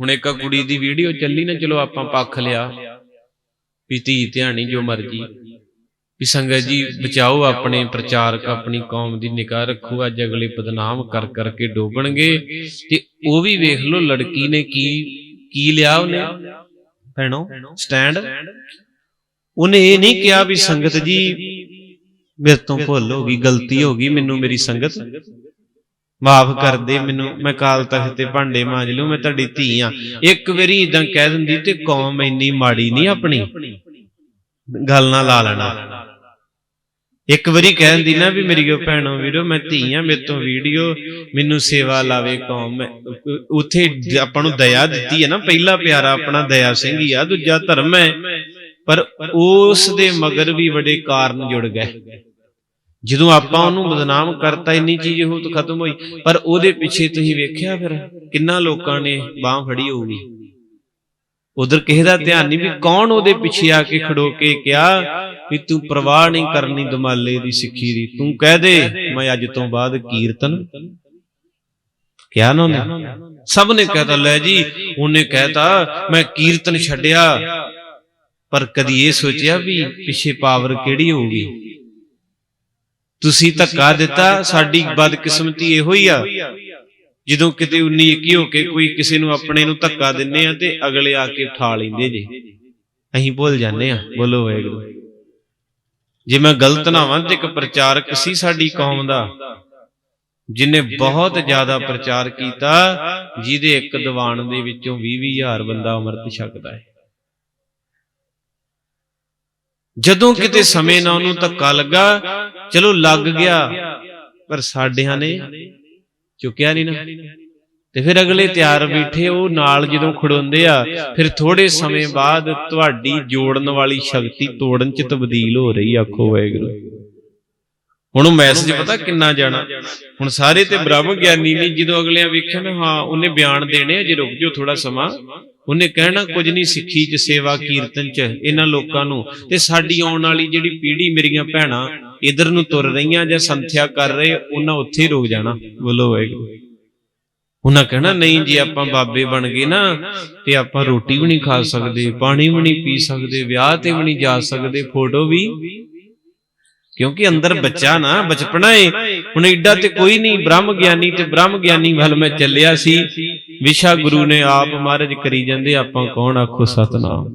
ਹੁਣ ਇੱਕ ਕੁੜੀ ਦੀ ਵੀਡੀਓ ਚੱਲੀ ਨਾ, ਚਲੋ ਆਪਾਂ ਪੱਖ ਲਿਆ। ਵੀ ਧੀ ਧਿਆਣੀ ਜੋ ਮਰਜ਼ੀ। ਵੀ ਸੰਗਤ ਜੀ, ਬਚਾਓ ਆਪਣੇ ਪ੍ਰਚਾਰਕ ਆਪਣੀ ਕੌਮ ਦੀ ਨਿਗਾਹ ਰੱਖੋ। ਅੱਜ ਅਗਲੇ ਬਦਨਾਮ ਕਰ, ਕਰਕੇ ਡੋਬਣਗੇ। ਤੇ ਉਹ ਵੀ ਵੇਖ ਲਓ ਲੜਕੀ ਨੇ ਕੀ ਕੀ ਲਿਆ ਉਹਨੇ। ਭੈਣੋ ਸਟੈਂਡ ਉਹਨੇ ਇਹ ਨਹੀਂ ਕਿਹਾ ਵੀ ਸੰਗਤ ਜੀ, ਮੇਰੇ ਤੋਂ ਭੁੱਲ ਹੋ ਗਈ, ਗਲਤੀ ਹੋ ਗਈ ਮੈਨੂੰ ਮੇਰੀ ਸੰਗਤ। ਮਾਫ ਕਰ ਦੇ ਮੈਨੂੰ ਮੈਂ ਕਾਲ ਤਖਤ ਤੇ ਭਾਂਡੇ ਮਾਂਜ ਲੂ ਮੈਂ ਤੁਹਾਡੀ ਧੀ ਆ ਇੱਕ ਵਾਰੀ ਇਦਾਂ ਕਹਿ ਦਿੰਦੀ ਤੇ ਕੌਮ ਇੰਨੀ ਮਾੜੀ ਨਹੀਂ ਆਪਣੀ। ਗੱਲ ਨਾ ਲਾ ਲੈਣਾ। ਇੱਕ ਵਾਰੀ ਕਹਿ ਦਿੰਦੀ ਨਾ ਵੀ ਮੇਰੀ ਉਹ ਭੈਣੋ ਵੀਰੋ ਮੈਂ ਧੀ ਆ ਮੇਰੇ ਤੋਂ ਵੀਡੀਓ ਮੈਨੂੰ ਸੇਵਾ ਲਾਵੇ ਕੌਮ। ਮੈਂ- ਉੱਥੇ ਆਪਾਂ ਨੂੰ ਦਇਆ ਦਿੱਤੀ ਹੈ ਨਾ ਪਹਿਲਾ ਪਿਆਰਾ ਆਪਣਾ ਦਇਆ ਸਿੰਘ ਹੀ ਆ ਦੂਜਾ ਧਰਮ ਹੈ। ਪਰ ਉਸ ਦੇ ਮਗਰ ਵੀ ਵੱਡੇ ਕਾਰਨ ਜੁੜ ਗਏ। ਜਦੋਂ ਆਪਾਂ ਉਹਨੂੰ ਬਦਨਾਮ ਕਰਤਾ, ਇੰਨੀ ਚੀਜ਼ ਉਹ ਤਾਂ ਖਤਮ ਹੋਈ। ਪਰ ਉਹਦੇ ਪਿੱਛੇ ਤੁਸੀਂ ਵੇਖਿਆ ਫਿਰ, ਕਿੰਨਾ ਲੋਕਾਂ ਨੇ ਬਾਹ ਫੜੀ ਹੋਊਗੀ। ਉਧਰ ਕਿਸੇ ਦਾ ਧਿਆਨ ਨਹੀਂ ਵੀ ਕੌਣ ਉਹਦੇ ਪਿੱਛੇ ਆ ਕੇ ਖੜੋ ਕੇ ਕਿਹਾ ਵੀ ਤੂੰ ਪਰਵਾਹ ਨਹੀਂ ਕਰਨੀ ਦਮਾਲੇ ਦੀ ਸਿੱਖੀ ਦੀ। ਤੂੰ ਕਹਿ ਦੇ, ਮੈਂ ਅੱਜ ਤੋਂ ਬਾਅਦ ਕੀਰਤਨ। ਕਿਹਾ ਨਾ ਉਹਨੇ? ਸਭ ਨੇ ਕਹਿਤਾ, ਲੈ ਜੀ, ਉਹਨੇ ਕਹਿਤਾ, ਮੈਂ ਕੀਰਤਨ ਛੱਡਿਆ। ਪਰ ਕਦੀ ਇਹ ਸੋਚਿਆ ਵੀ ਪਿੱਛੇ ਪਾਵਰ ਕਿਹੜੀ ਹੋਊਗੀ? ਤੁਸੀਂ ਧੱਕਾ ਦਿੱਤਾ ਸਾਡੀ ਬਦਕਿਸਮਤੀ ਇਹੋ ਹੀ ਆ। ਜਦੋਂ ਕਿਤੇ 19 21 ਹੋ ਕੇ ਕੋਈ ਕਿਸੇ ਨੂੰ ਆਪਣੇ ਨੂੰ ਧੱਕਾ ਦਿੰਨੇ ਆ ਤੇ ਅਗਲੇ ਆ ਕੇ ਉਠਾ ਲੈਂਦੇ ਜੇ। ਅਸੀਂ ਭੁੱਲ ਜਾਂਦੇ ਆ। ਬੋਲੋ ਵਾਹਿਗੁਰੂ। ਜੇ ਮੈਂ ਗਲਤ ਨਾ ਵਾਂ ਤੇ ਇੱਕ ਪ੍ਰਚਾਰਕ ਸੀ ਸਾਡੀ ਕੌਮ ਦਾ ਜਿਨੇ ਬਹੁਤ ਜ਼ਿਆਦਾ ਪ੍ਰਚਾਰ ਕੀਤਾ ਜਿਹਦੇ ਇੱਕ ਦੀਵਾਨ ਦੇ ਵਿੱਚੋਂ 20 ਹਜ਼ਾਰ ਬੰਦਾ ਅੰਮ੍ਰਿਤ ਛਕਦਾ ਹੈ। ਜਦੋਂ ਕਿਤੇ ਸਮੇਂ ਨਾਲ ਉਹਨੂੰ ਧੱਕਾ ਲੱਗਾ ਚਲੋ ਲੱਗ ਗਿਆ ਪਰ ਸਾਡਿਆਂ ਨੇ ਚੁੱਕਿਆ ਨਹੀਂ ਨਾ। ਤੇ ਫਿਰ ਅਗਲੇ ਤਿਆਰ ਬੈਠੇ ਉਹ ਨਾਲ ਜਦੋਂ ਖੜੋਂਦੇ ਆ ਫਿਰ ਥੋੜੇ ਸਮੇਂ ਬਾਅਦ ਤੁਹਾਡੀ ਜੋੜਨ ਵਾਲੀ ਸ਼ਕਤੀ ਤੋੜਨ ਚ ਤਬਦੀਲ ਹੋ ਰਹੀ ਆਖੋ ਵਾਹਿਗੁਰੂ। ਹੁਣ ਉਹ ਮੈਸੇਜ ਪਤਾ ਕਿੰਨਾ ਜਾਣਾ? ਹੁਣ ਸਾਰੇ ਤੇ ਬ੍ਰਹਮ ਗਿਆਨੀ ਨਹੀਂ ਜਦੋਂ ਅਗਲਿਆਂ ਵੇਖਿਆ ਨਾ ਹਾਂ ਉਹਨੇ ਬਿਆਨ ਦੇਣੇ ਆ ਜੇ ਰੁਕ ਜਾਓ ਥੋੜਾ ਸਮਾਂ। ਉਹਨੇ ਕਹਿਣਾ ਕੁਝ ਨਹੀਂ ਸਿੱਖੀ ਚ ਸੇਵਾ ਕੀਰਤਨ ਚ, ਇਹਨਾਂ ਲੋਕਾਂ ਨੂੰ। ਤੇ ਸਾਡੀ ਆਉਣ ਵਾਲੀ ਜਿਹੜੀ ਪੀੜ੍ਹੀ ਮੇਰੀਆਂ ਭੈਣਾਂ, ਇਧਰ ਨੂੰ ਤੁਰ ਰਹੀਆਂ ਜਾਂ ਸੰਥਿਆ ਕਰ ਰਹੇ, ਉਹਨਾਂ ਉੱਥੇ ਹੀ ਰੁਕ ਜਾਣਾ। ਬੋਲੋ ਵਾਹਿਗੁਰੂ। ਉਹਨਾਂ ਕਹਿਣਾ, ਨਹੀਂ ਜੀ, ਆਪਾਂ ਬਾਬੇ ਬਣ ਗਏ ਨਾ, ਤੇ ਆਪਾਂ ਰੋਟੀ ਵੀ ਨਹੀਂ ਖਾ ਸਕਦੇ, ਪਾਣੀ ਵੀ ਨਹੀਂ ਪੀ ਸਕਦੇ, ਵਿਆਹ ਤੇ ਵੀ ਨਹੀਂ ਜਾ ਸਕਦੇ, ਫੋਟੋ ਵੀ। ਕਿਉਂਕਿ ਅੰਦਰ ਬੱਚਾ ਨਾ, ਬਚਪਨਾ ਏ। ਹੁਣ ਐਡਾ ਤੇ ਕੋਈ ਨਹੀਂ ਬ੍ਰਹਮ ਗਿਆਨੀ ਤੇ ਬ੍ਰਹਮ ਗਿਆਨੀ ਵੱਲ ਮੈਂ ਚੱਲਿਆ ਸੀ। ਵਿਸ਼ਾ ਗੁਰੂ ਨੇ ਆਪ ਮਹਾਰਾਜ ਕਰੀ ਜਾਂਦੇ ਆਪਾਂ ਕੌਣ ਆਖੋ ਸਤਨਾਮ?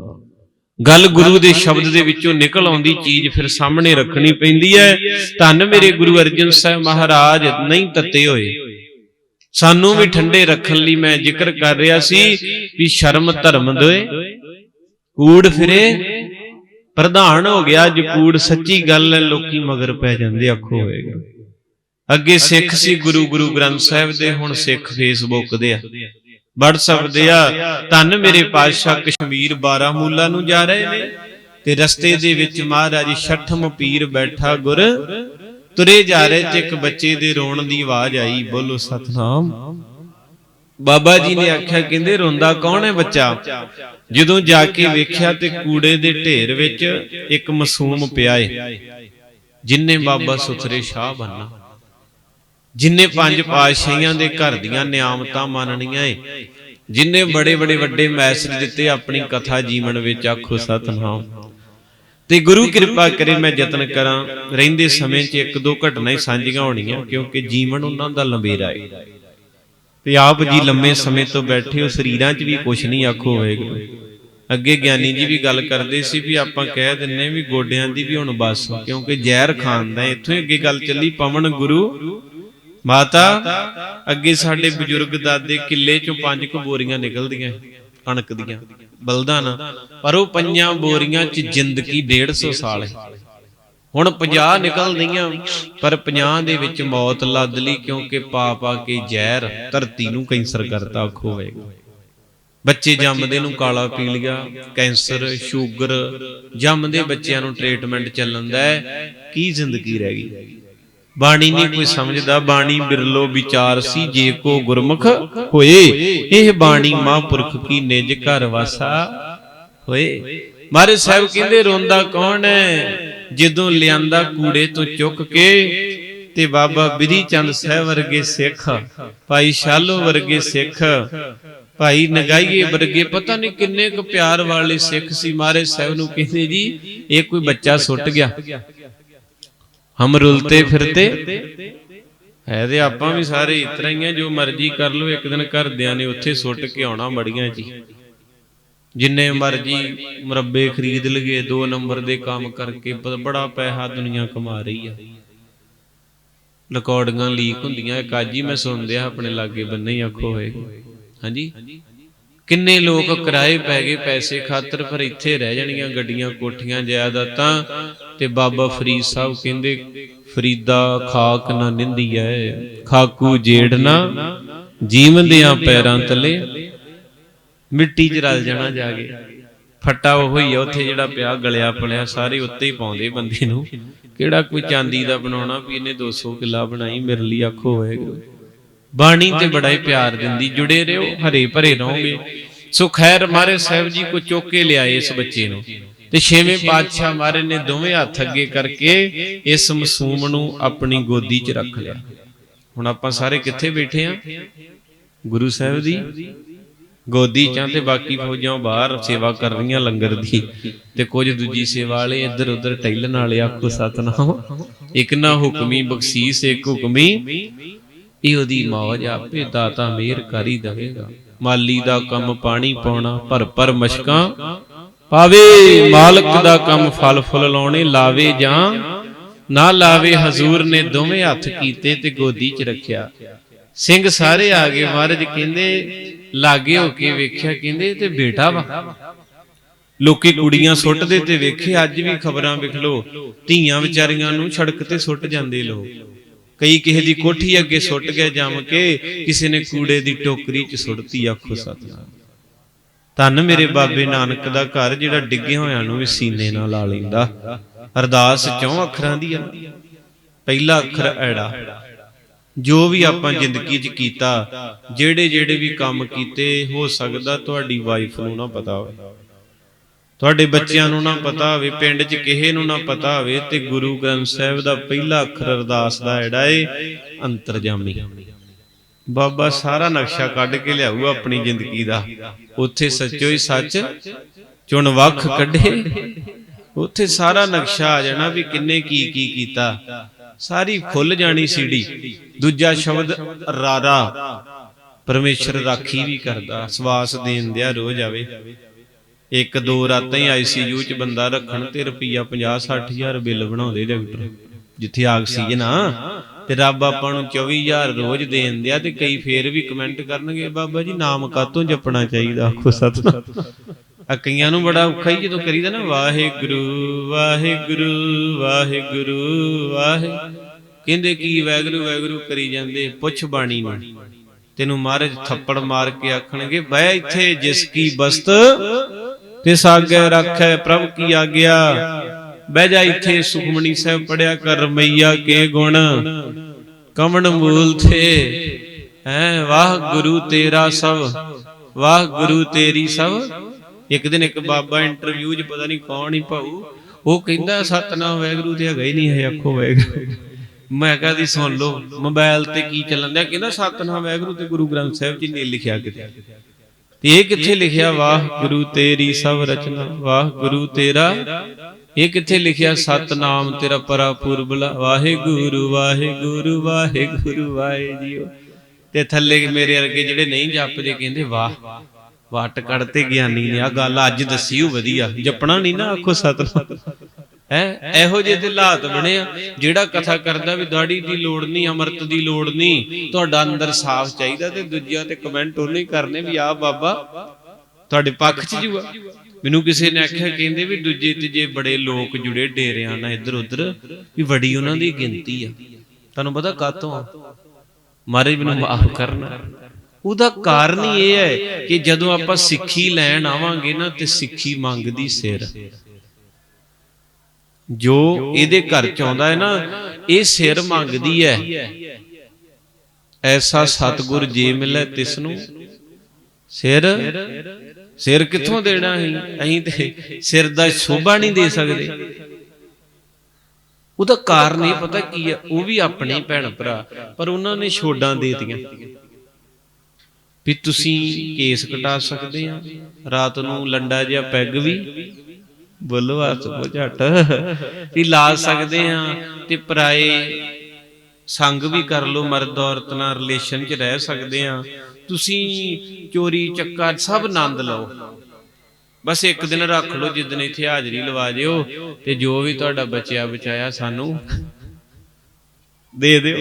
ਗੱਲ ਗੁਰੂ ਦੇ ਸ਼ਬਦ ਦੇ ਵਿੱਚੋਂ ਨਿਕਲ ਆਉਂਦੀ ਚੀਜ਼ ਫਿਰ ਸਾਹਮਣੇ ਰੱਖਣੀ ਪੈਂਦੀ ਹੈ। ਧੰਨ ਮੇਰੇ ਗੁਰੂ ਅਰਜਨ ਸਾਹਿਬ ਮਹਾਰਾਜ ਨਹੀਂ ਤੱਤੇ ਹੋਏ। ਸਾਨੂੰ ਵੀ ਠੰਡੇ ਰੱਖਣ ਲਈ ਮੈਂ ਜ਼ਿਕਰ ਕਰ ਰਿਹਾ ਸੀ ਵੀ ਸ਼ਰਮ ਧਰਮ ਦੇ ਕੂੜ ਫਿਰੇ ਪ੍ਰਧਾਨ ਹੋ ਗਿਆ ਅੱਜ ਕੂੜ ਸੱਚੀ ਗੱਲ ਹੈ ਲੋਕੀ ਮਗਰ ਪੈ ਜਾਂਦੇ ਆਖੋ ਹੋਏਗਾ। ਅੱਗੇ ਸਿੱਖ ਸੀ ਗੁਰੂ ਗੁਰੂ ਗ੍ਰੰਥ ਸਾਹਿਬ ਦੇ ਹੁਣ ਸਿੱਖ ਫੇਸਬੁੱਕ ਦੇ ਆ WhatsApp ਦੇ ਆ ਧੰਨ ਮੇਰੇ ਪਾਤਸ਼ਾਹ ਕਸ਼ਮੀਰ ਬਾਰਾਮੂਲਾ ਨੂੰ ਜਾ ਰਹੇ ਨੇ। ਤੇ ਰਸਤੇ ਦੇ ਵਿੱਚ ਮਹਾਰਾਜ ਛਠਮ ਪੀਰ ਬੈਠਾ ਗੁਰ। ਤੁਰੇ ਜਾ ਰਹੇ ਤੇ ਇੱਕ ਬੱਚੇ ਦੇ ਰੋਣ ਦੀ ਆਵਾਜ਼ ਆਈ ਬੋਲੋ ਸਤਨਾਮ। ਬਾਬਾ ਜੀ ਨੇ ਆਖਿਆ ਕਹਿੰਦੇ ਰੋਂਦਾ ਕੌਣ ਹੈ ਬੱਚਾ? ਜਦੋਂ ਜਾ ਕੇ ਵੇਖਿਆ ਤੇ ਕੂੜੇ ਦੇ ਢੇਰ ਵਿੱਚ ਇੱਕ ਮਾਸੂਮ ਪਿਆ ਏ। ਜਿਨਨੇ ਬਾਬਾ ਸੁਥਰੇ ਸ਼ਾਹ ਬੰਨਾ ਜਿਨਨੇ ਪੰਜ ਪਾਤਸ਼ਾਹੀਆਂ ਦੇ ਘਰ ਦੀਆਂ ਨਿਆਮਤਾਂ ਮੰਨਣੀਆਂ ਏ। ਜਿਨਨੇ ਬੜੇ ਬੜੇ ਵੱਡੇ ਮੈਸੇਜ ਦਿੱਤੇ ਆਪਣੀ ਕਥਾ ਜੀਵਨ ਵਿੱਚ ਆਖੋ ਸਤਨਾਮ। ਤੇ ਗੁਰੂ ਕਿਰਪਾ ਕਰੇ ਮੈਂ ਯਤਨ ਕਰਾਂ। ਰਹਿੰਦੇ ਸਮੇਂ 'ਚ ਇੱਕ ਦੋ ਘਟਨਾ ਹੀ ਸਾਂਝੀਆਂ ਹੋਣੀਆਂ ਕਿਉਂਕਿ ਜੀਵਨ ਉਹਨਾਂ ਦਾ ਲੰਬੇਰਾ ਏ। ਤੇ ਆਪ ਜੀ ਲੰਮੇ ਸਮੇਂ ਤੋਂ ਬੈਠੇ ਹੋ ਸਰੀਰਾਂ 'ਚ ਵੀ ਕੁਛ ਨਹੀਂ ਆਖੋ ਹੋਏਗਾ। ਅੱਗੇ ਗਿਆਨੀ ਜੀ ਵੀ ਗੱਲ ਕਰਦੇ ਸੀ ਵੀ ਆਪਾਂ ਕਹਿ ਦਿੰਨੇ ਵੀ ਗੋਡਿਆਂ ਦੀ ਵੀ ਹੁਣ ਬਸ ਕਿਉਂਕਿ ਜ਼ਹਿਰ ਖਾਨ ਦਾ ਇੱਥੋਂ ਹੀ ਅੱਗੇ ਗੱਲ ਚੱਲੀ ਪਵਨ ਗੁਰੂ ਮਾਤਾ, ਅੱਗੇ ਸਾਡੇ ਬਜ਼ੁਰਗ ਦਾਦੇ ਕਿੱਲੇ ਚੋਂ ਪੰਜ ਕੁ ਬੋਰੀਆਂ ਨਿਕਲਦੀਆਂ, ਕਣਕ ਦੀਆਂ, ਬਲਦਾਂ ਨਾ, ਪਰ ਉਹ ਪੰਜਾਂ ਬੋਰੀਆਂ 'ਚ ਜ਼ਿੰਦਗੀ 150 ਸਾਲ ਹੈ। ਹੁਣ 50 ਨਿਕਲਦੀਆਂ ਪਰ 50 ਦੇ ਵਿੱਚ ਮੌਤ ਲੱਦ ਲਈ ਕਿਉਂਕਿ ਪਾ ਪਾ ਕੇ ਜ਼ਹਿਰ, ਧਰਤੀ ਨੂੰ ਕੈਂਸਰ ਕਰਤਾ ਖੋਵੇਗਾ। ਬੱਚੇ ਜੰਮਦੇ ਨੂੰ ਕਾਲਾ ਪੀ ਲਿਆ ਕੈਂਸਰ, ਸ਼ੂਗਰ, ਜੰਮਦੇ ਬੱਚਿਆਂ ਨੂੰ ਟ੍ਰੀਟਮੈਂਟ ਚੱਲਣ ਦਾ ਹੈ, ਕੀ ਜ਼ਿੰਦਗੀ ਰਹਿ ਗਈ? ਬਾਣੀ ਨਹੀਂ ਕੋਈ ਸਮਝਦਾ ਬਾਣੀ ਬਿਰਲੋ ਵਿਚਾਰ ਸੀ ਜੇ ਕੋ ਗੁਰਮੁਖ ਹੋਏ। ਇਹ ਬਾਣੀ ਮਹਾਂਪੁਰਖ ਕੀ ਨਿਜ ਘਰ ਵਾਸਾ ਹੋਏ। ਮਾਰੇ ਸਾਹਿਬ ਕਹਿੰਦੇ ਰੋਂਦਾ ਕੌਣ ਹੈ? ਜਦੋਂ ਲਿਆਂਦਾ ਕੂੜੇ ਤੋਂ ਚੁੱਕ ਕੇ ਤੇ ਬਾਬਾ ਬਿਧੀ ਚੰਦ ਸਾਹਿਬ ਵਰਗੇ ਸਿੱਖ ਭਾਈ ਸ਼ਾਲੋ ਵਰਗੇ ਸਿੱਖ ਭਾਈ ਨਗਾਈਏ ਵਰਗੇ ਪਤਾ ਨਹੀਂ ਕਿੰਨੇ ਕੁ ਪਿਆਰ ਵਾਲੇ ਸਿੱਖ ਸੀ। ਮਾਰੇ ਸਾਹਿਬ ਨੂੰ ਕਹਿੰਦੇ ਜੀ ਇਹ ਕੋਈ ਬੱਚਾ ਸੁੱਟ ਗਿਆ। ਹਮ ਰੁਲਤੇ ਫਿਰਤੇ ਹੈ ਤੇ ਆਪਾਂ ਵੀ ਸਾਰੇ ਇਤਰਾ ਹੀ ਆ ਜੋ ਮਰਜ਼ੀ ਕਰ ਲਓ ਇੱਕ ਦਿਨ ਘਰਦਿਆਂ ਨੇ ਉੱਥੇ ਸੁੱਟ ਕੇ ਆਉਣਾ ਮੜੀਆਂ ਹੀ। ਜਿੰਨੇ ਮਰਜ਼ੀ ਮੁਰੱਬੇ ਖਰੀਦ ਲਗੇ ਦੋ ਨੰਬਰ ਦੇ ਕੰਮ ਕਰਕੇ ਬੜਾ ਪੈਸਾ ਦੁਨੀਆ ਕਮਾ ਰਹੀ ਆ। ਰਿਕਾਰਡਿੰਗਾਂ ਲੀਕ ਹੁੰਦੀਆਂ ਇੱਕ ਅੱਜ ਹੀ ਮੈਂ ਸੁਣਦਿਆ ਆਪਣੇ ਲਾਗੇ ਬੰਨੇ ਹੀ ਆਖੋ ਹੋਏ ਹਾਂਜੀ? ਕਿੰਨੇ ਲੋਕ ਕਿਰਾਏ ਪੈ ਗਏ ਪੈਸੇ ਖਾਤਰ ਪਰ ਇੱਥੇ ਰਹਿ ਜਾਣੀਆਂ ਗੱਡੀਆਂ ਕੋਠੀਆਂ ਜਾਇਦਾਦਾਂ ਤੇ ਬਾਬਾ ਫਰੀਦ ਸਾਹਿਬ ਕਹਿੰਦੇ ਫਰੀਦਾ ਖਾਕ ਨਾ ਨਿੰਦੀ ਐ ਖਾਕੂ ਜੇੜ ਨਾ ਜੀਵੰਦਿਆਂ ਪੈਰਾਂ ਤਲੇ ਮਿੱਟੀ 'ਚ ਰਲ ਜਾਣਾ ਜਾ ਕੇ। ਫੱਟਾ ਉਹ ਹੀ ਆ ਉੱਥੇ ਜਿਹੜਾ ਪਿਆ ਗਲਿਆ ਪਲਿਆ ਸਾਰੇ ਉੱਤੇ ਹੀ ਪਾਉਂਦੇ ਬੰਦੇ ਨੂੰ। ਕਿਹੜਾ ਕੋਈ ਚਾਂਦੀ ਦਾ ਬਣਾਉਣਾ ਵੀ ਇਹਨੇ 200 ਕਿੱਲਾ ਬਣਾਈ ਮੇਰੇ ਲਈ ਆਖੋ ਹੋਏਗਾ ਬਾਣੀ ਤੇ ਬੜਾ ਹੀ ਪਿਆਰ ਦਿੰਦੀ ਜੁੜੇ ਰਹੋ ਹਰੇ ਭਰੇ ਰਹੋਗੇ। ਸੋ ਖੈਰ ਮਾਰੇ ਸਾਹਿਬ ਜੀ ਕੋ ਚੁੱਕ ਕੇ ਲਿਆਏ ਇਸ ਬੱਚੇ ਨੂੰ। ਤੇ ਛੇਵੇਂ ਪਾਤਸ਼ਾਹ ਮਾਰੇ ਨੇ ਦੋਵੇਂ ਹੱਥ ਅੱਗੇ ਕਰਕੇ ਇਸ ਮਾਸੂਮ ਨੂੰ ਆਪਣੀ ਗੋਦੀ 'ਚ ਰੱਖ ਲਿਆ। ਹੁਣ ਆਪਾਂ ਸਾਰੇ ਕਿੱਥੇ ਬੈਠੇ ਆ? ਗੁਰੂ ਸਾਹਿਬ ਦੀ ਗੋਦੀ ਚਾਂ ਤੇ ਬਾਕੀ ਫੌਜਾਂ ਬਾਹਰ ਸੇਵਾ ਕਰ ਰਹੀਆਂ ਲੰਗਰ ਦੀ। ਤੇ ਕੁਝ ਦੂਜੀ ਸੇਵਾ ਵਾਲੇ ਇੱਧਰ ਉੱਧਰ ਟੈਲਣ ਵਾਲੇ ਆਖੋ ਸਤਨਾਮ ਇੱਕ ਨਾ ਹੁਕਮੀ ਬਖਸ਼ੀਸ ਇੱਕ ਹੁਕਮੀ। ਇਹ ਉਹਦੀ ਮੌਜ ਆਪੇ ਦਾਤਾ ਮਿਹਰ ਕਰੀ ਦਵੇਗਾ। ਮਾਲੀ ਦਾ ਕੰਮ ਪਾਣੀ ਪਾਉਣਾ ਭਰ ਭਰ ਮਸ਼ਕਾਂ। ਪਾਵੇ ਮਾਲਕ ਦਾ ਕੰਮ ਫਲ ਫੁੱਲ ਲਾਉਣੇ, ਲਾਵੇ ਜਾਂ ਨਾ ਲਾਵੇ, ਹਜ਼ੂਰ ਨੇ ਦੋਵੇਂ ਹੱਥ ਕੀਤੇ ਤੇ ਗੋਦੀ 'ਚ ਰੱਖਿਆ। ਸਿੰਘ ਸਾਰੇ ਆ ਗਏ ਮਹਾਰਾਜ ਕਹਿੰਦੇ, ਲਾਗੇ ਹੋ ਕੇ ਵੇਖਿਆ, ਕਹਿੰਦੇ ਤੇ ਬੇਟਾ ਵਾ। ਲੋਕੀ ਕੁੜੀਆਂ ਸੁੱਟਦੇ ਤੇ ਵੇਖੇ, ਅੱਜ ਵੀ ਖਬਰਾਂ ਵਿਖ ਲੋ ਧੀਆਂ ਵਿਚਾਰੀਆਂ ਨੂੰ ਸੜਕ ਤੇ ਸੁੱਟ ਜਾਂਦੇ ਲੋ ਕਈ ਕਿਸੇ ਦੀ ਕੋਠੀ ਅੱਗੇ ਸੁੱਟ ਗਏ ਜੰਮ ਕੇ ਕਿਸੇ ਨੇ ਕੂੜੇ ਦੀ ਟੋਕਰੀ 'ਚ ਸੁੱਟਤੀ ਆਖੋ ਸਤਨਾਮ। ਧੰਨ ਮੇਰੇ ਬਾਬੇ ਨਾਨਕ ਦਾ ਘਰ ਜਿਹੜਾ ਡਿੱਗੇ ਹੋਇਆਂ ਨੂੰ ਵੀ ਸੀਨੇ ਨਾਲ ਲਾ ਲੈਂਦਾ। ਅਰਦਾਸ ਚੌਂ ਅੱਖਰਾਂ ਦੀ ਆ ਪਹਿਲਾ ਅੱਖਰ ਐੜਾ। ਜੋ ਵੀ ਆਪਾਂ ਜ਼ਿੰਦਗੀ 'ਚ ਕੀਤਾ ਜਿਹੜੇ ਜਿਹੜੇ ਵੀ ਕੰਮ ਕੀਤੇ ਹੋ ਸਕਦਾ ਤੁਹਾਡੀ ਵਾਈਫ ਨੂੰ ਨਾ ਪਤਾ ਹੋਵੇ। ਤੁਹਾਡੇ ਬੱਚਿਆਂ ਨੂੰ ਨਾ ਪਤਾ ਹੋਵੇ ਪਿੰਡ 'ਚ ਕਿਸੇ ਨੂੰ ਨਾ ਪਤਾ ਹੋਵੇ ਤੇ ਗੁਰੂ ਗ੍ਰੰਥ ਸਾਹਿਬ ਦਾ ਪਹਿਲਾ ਅੱਖਰ ਅਰਦਾਸ ਦਾ ਜਿਹੜਾ ਏ ਅੰਤਰਜਾਮੀ। ਬਾਬਾ ਸਾਰਾ ਨਕਸ਼ਾ ਕੱਢ ਕੇ ਲਿਆਊ ਆਪਣੀ ਜ਼ਿੰਦਗੀ ਦਾ। ਉੱਥੇ ਸੱਚੋ ਹੀ ਸੱਚ ਚੁਣ ਵੱਖ ਕੱਢੇ। ਉੱਥੇ ਸਾਰਾ ਨਕਸ਼ਾ ਆ ਜਾਣਾ ਵੀ ਕਿੰਨੇ ਕੀ ਕੀ ਕੀਤਾ। ਸਾਰੀ ਖੁੱਲ ਜਾਣੀ ਸੀੜੀ। ਦੂਜਾ ਸ਼ਬਦ ਰਾਰਾ। ਪਰਮੇਸ਼ਰ ਰਾਖੀ ਵੀ ਕਰਦਾ ਸਵਾਸ ਦੇਣ ਦਿਆ ਰੋਜ਼ ਆਵੇ। ਇੱਕ ਦੋ ਰਾਤਾਂ ਹੀ ਆਈਸੀਯੂ ਚ ਬੰਦਾ ਰੱਖਣ ਤੇ ਰੁਪਈਆ 50 60000 ਬਿੱਲ ਬਣਾਉਂਦੇ ਡਾਕਟਰ। ਜਿੱਥੇ ਆਕਸੀਜਨ ਆ, ਤੇ ਰੱਬ ਆਪਾਂ ਨੂੰ 24000 ਰੋਜ਼ ਦੇਣ ਦਿਆ ਤੇ ਕਈ ਫੇਰ ਵੀ ਕਮੈਂਟ ਕਰਨਗੇ, ਬਾਬਾ ਜੀ ਨਾਮ ਕਾਤੋਂ ਜਪਣਾ ਚਾਹੀਦਾ? ਆਖੋ ਸਤਿ ਆ ਕਈਆਂ ਨੂੰ ਬੜਾ ਔਖਾ ਹੀ ਜਦੋਂ ਕਰੀਦਾ ਨਾ, ਵਾਹਿਗੁਰੂ ਵਾਹਿਗੁਰੂ ਵਾਹਿਗੁਰੂ, ਵਾਹਿ। ਕਹਿੰਦੇ ਕੀ ਵਾਹਿਗੁਰੂ ਵਾਹਿਗੁਰੂ ਕਰੀ ਜਾਂਦੇ, ਪੁੱਛ ਬਾਣੀ ਨੂੰ। ਤੈਨੂੰ ਮਹਾਰਾਜ ਥੱਪੜ ਮਾਰ ਕੇ ਆਖਣਗੇ, ਬਹਿ ਇੱਥੇ ਜਿਸ ਕੀ ਬਸਤ ਤੇ ਸਾਗੇ ਰੱਖੈ ਪ੍ਰਭ ਕੀ ਆਗਿਆ। ਬਹਿ ਜਾ ਇੱਥੇ ਸੁਖਮਣੀ ਸਾਹਿਬ ਪੜਿਆ ਕਰ ਰਮਈਆ ਕੇ ਗੁਣ। ਕਮਣ ਮੂਲ ਥੇ ਹੈ ਵਾਹ ਗੁਰੂ ਤੇਰਾ ਸਭ ਵਾਹ ਗੁਰੂ ਤੇਰੀ ਸਭ। ਇੱਕ ਦਿਨ ਇੱਕ ਬਾਬਾ ਇੰਟਰਵਿਊ 'ਚ ਪਤਾ ਨਹੀਂ ਕੌਣ ਹੀ ਭਾਊ, ਉਹ ਕਹਿੰਦਾ, ਸਤਨਾਮ ਵੈਗਰੂ ਤੇ ਹੈਗਾ ਹੀ ਨਹੀਂ ਹੈ ਆਖੋ ਵੈਗਰੂ ਮੈਂ ਕਹਦੀ ਸੁਣ ਲਓ ਮੋਬਾਈਲ ਤੇ ਕੀ ਚੱਲਣ ਦਿਆ ਕਹਿੰਦਾ, ਸਤਨਾਮ ਵੈਗਰੂ ਤੇ ਗੁਰੂ ਗ੍ਰੰਥ ਸਾਹਿਬ ਜੀ ਨੇ ਲਿਖਿਆ ਕਿਤੇ। ਤੇ ਇਹ ਕਿੱਥੇ ਲਿਖਿਆ? ਵਾਹ ਗੁਰੂ ਤੇਰੀ ਸਭ ਰਚਨਾ। ਵਾਹ ਗੁਰੂ ਤੇਰਾ। ਇਹ ਕਿੱਥੇ ਲਿਖਿਆ? ਸਤਨਾਮ ਤੇਰਾ ਪਰਾਪੁਰਬਲਾ। ਵਾਹਿਗੁਰੂ ਵਾਹਿਗੁਰੂ ਵਾਹਿਗੁਰੂ ਵਾਹਿ ਜੀਓ ਤੇ ਥੱਲੇ ਮੇਰੇ ਵਰਗੇ ਜਿਹੜੇ ਨਹੀਂ ਜਪਦੇ, ਕਹਿੰਦੇ, ਵਾਹ, ਵਟ ਕੱਢਤੇ ਗਿਆਨੀ ਨੇ। ਆ ਗੱਲ ਅੱਜ ਦੱਸੀ, ਉਹ ਵਧੀਆ। ਜਪਣਾ ਨਹੀਂ ਨਾ, ਆਖੋ ਸਤਨਾਮ। ਹੈ? ਇਹੋ ਜਿਹੇ ਤੇ ਹਾਲਾਤ ਬਣੇ ਆ ਜਿਹੜਾ ਕਥਾ ਕਰਦਾ ਵੀ ਦਾੜੀ ਦੀ ਲੋੜ ਨਹੀਂ ਅਮਰਤ ਦੀ ਲੋੜ ਨਹੀਂ ਤੁਹਾਡਾ ਅੰਦਰ ਸਾਫ਼ ਚਾਹੀਦਾ ਤੇ ਦੂਜਿਆਂ ਤੇ ਕਮੈਂਟ ਉਹਨੇ ਕਰਨੇ ਵੀ ਆ ਬਾਬਾ ਤੁਹਾਡੇ ਪੱਖ 'ਚ ਜੂਆ। ਮੈਨੂੰ ਕਿਸੇ ਨੇ ਆਖਿਆ ਕਹਿੰਦੇ ਵੀ ਦੂਜੇ ਤੀਜੇ ਬੜੇ ਲੋਕ ਜੁੜੇ ਡੇਰਿਆਂ ਨਾਲ ਇੱਧਰ ਉੱਧਰ ਵੀ ਬੜੀ ਉਹਨਾਂ ਦੀ ਗਿਣਤੀ ਆ। ਤੁਹਾਨੂੰ ਪਤਾ ਕਾਤੋਂ ਆ? ਮਹਾਰਾਜ ਮੈਨੂੰ ਮਾਫ ਕਰਨਾ। ਉਹਦਾ ਕਾਰਨ ਹੀ ਇਹ ਹੈ ਕਿ ਜਦੋਂ ਆਪਾਂ ਸਿੱਖੀ ਲੈਣ ਆਵਾਂਗੇ ਨਾ ਤੇ ਸਿੱਖੀ ਮੰਗਦੀ ਸਿਰ। ਜੋ ਇਹਦੇ ਘਰ ਚ ਆਉਂਦਾ ਹੈ ਨਾ, ਇਹ ਸਿਰ ਮੰਗਦੀ ਹੈ। ਐਸਾ ਸਤਗੁਰ ਜੇ ਮਿਲੇ ਤਿਸ ਨੂੰ ਸਿਰ? ਸਿਰ ਕਿੱਥੋਂ ਦੇਣਾ ਅਸੀਂ? ਅਸੀਂ ਤੇ ਸਿਰ ਦਾ ਸ਼ੋਭਾ ਨਹੀਂ ਦੇ ਸਕਦੇ। ਉਹਦਾ ਕਾਰਨ ਇਹ ਪਤਾ ਕੀ ਹੈ? ਉਹ ਵੀ ਆਪਣੇ ਭੈਣ ਭਰਾ, ਪਰ ਉਹਨਾਂ ਨੇ ਛੋਡਾਂ ਦੇਤੀਆਂ। ਵੀ ਤੁਸੀਂ ਕੇਸ ਕਟਾ ਸਕਦੇ ਆ। ਰਾਤ ਨੂੰ ਲੰਡਾ ਜਿਹਾ ਪੈਗ ਵੀ। ਬੋਲੋ ਹੱਥ ਕੋ ਝਟ। ਵੀ ਲਾ ਸਕਦੇ ਆ ਤੇ ਪਰਾਏ ਸੰਗ ਵੀ ਕਰ ਲਓ, ਮਰਦ ਔਰਤ ਨਾਲ ਰਿਲੇਸ਼ਨ 'ਚ ਰਹਿ ਸਕਦੇ ਆ ਤੁਸੀਂ ਚੋਰੀ, ਚੱਕਾ ਸਭ ਆਨੰਦ ਲਓ। ਬਸ ਇੱਕ ਦਿਨ ਰੱਖ ਲਓ, ਜਿਸ ਦਿਨ ਇੱਥੇ ਹਾਜ਼ਰੀ ਲਵਾ ਜਿਓ ਤੇ ਜੋ ਵੀ ਤੁਹਾਡਾ ਬਚਿਆ, ਬਚਾਇਆ ਸਾਨੂੰ ਦੇ ਦਿਓ।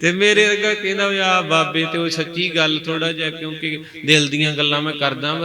ਤੇ ਮੇਰੇ ਅੱਗੇ ਕਹਿੰਦਾ ਆ ਬਾਬੇ, ਤੇ ਉਹ ਸੱਚੀ ਗੱਲ ਥੋੜਾ ਜਿਹਾ, ਕਿਉਂਕਿ ਦਿਲ ਦੀਆਂ ਗੱਲਾਂ ਮੈਂ ਕਰਦਾ